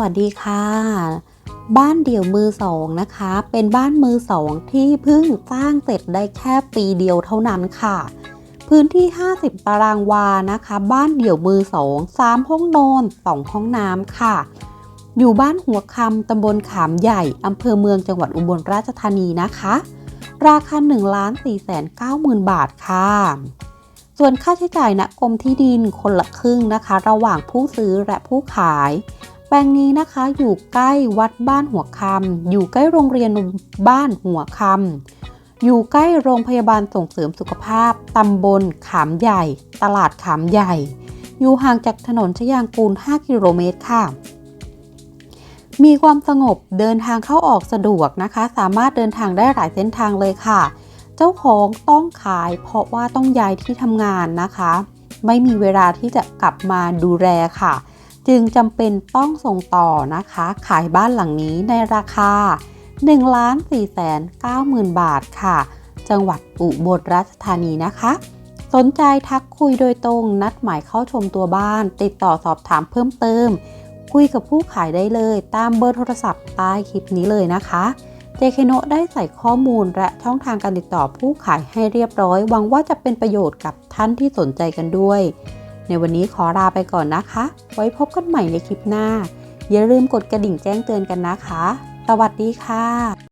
วัสดีค่ะ บ้านเดี่ยวมือสองนะคะ เป็นบ้านมือสองที่เพิ่งสร้างเสร็จได้แค่ปีเดียวเท่านั้นค่ะ พื้นที่ 50 ตารางวานะคะ บ้านเดี่ยวมือสอง3ห้องนอน2ห้องน้ำค่ะ อยู่บ้านหัวคำตำบลขามใหญ่อำเภอเมืองจังหวัดอุบลราชธานีนะคะ ราคา1ล้าน4แสน9หมื่นบาทค่ะส่วนค่าใช้จ่ายณกรมที่ดินคนละครึ่งนะคะ ระหว่างผู้ซื้อและผู้ขาย แปลงนี้นะคะอยู่ใกล้วัดบ้านหัวคำอยู่ใกล้โรงเรียนบ้านหัวคำอยู่ใกล้โรงพยาบาลส่งเสริมสุขภาพตำบลขามใหญ่ ตลาดขามใหญ่ อยู่ห่างจากถนนชยางกูล 5 กิโลเมตรค่ะ มีความสงบเดินทางเข้าออกสะดวกนะคะ สามารถเดินทางได้หลายเส้นทางเลยค่ะ เจ้าของต้องขายเพราะว่าต้องย้ายที่ทำงานนะคะ ไม่มีเวลาที่จะกลับมาดูแลค่ะ จึงจำเป็นต้องส่งต่อนะคะ ขายบ้านหลังนี้ในราคา1ล้าน4แสน9หมื่นบาทค่ะ จังหวัดอุบลราชธานีนะคะ สนใจทักคุยโดยตรงนัดหมายเข้าชมตัวบ้าน ติดต่อสอบถามเพิ่มเติม คุยกับผู้ขายได้เลยตามเบอร์โทรศัพท์ใต้คลิปนี้เลยนะคะ เจเคโนได้ใส่ข้อมูลและช่องทางการติดต่อผู้ขายให้เรียบร้อย หวังว่าจะเป็นประโยชน์กับท่านที่สนใจกันด้วย ในวันนี้ขอลาไปก่อนนะคะ ไว้พบกันใหม่ในคลิปหน้า อย่าลืมกดกระดิ่งแจ้งเตือนกันนะคะ สวัสดีค่ะ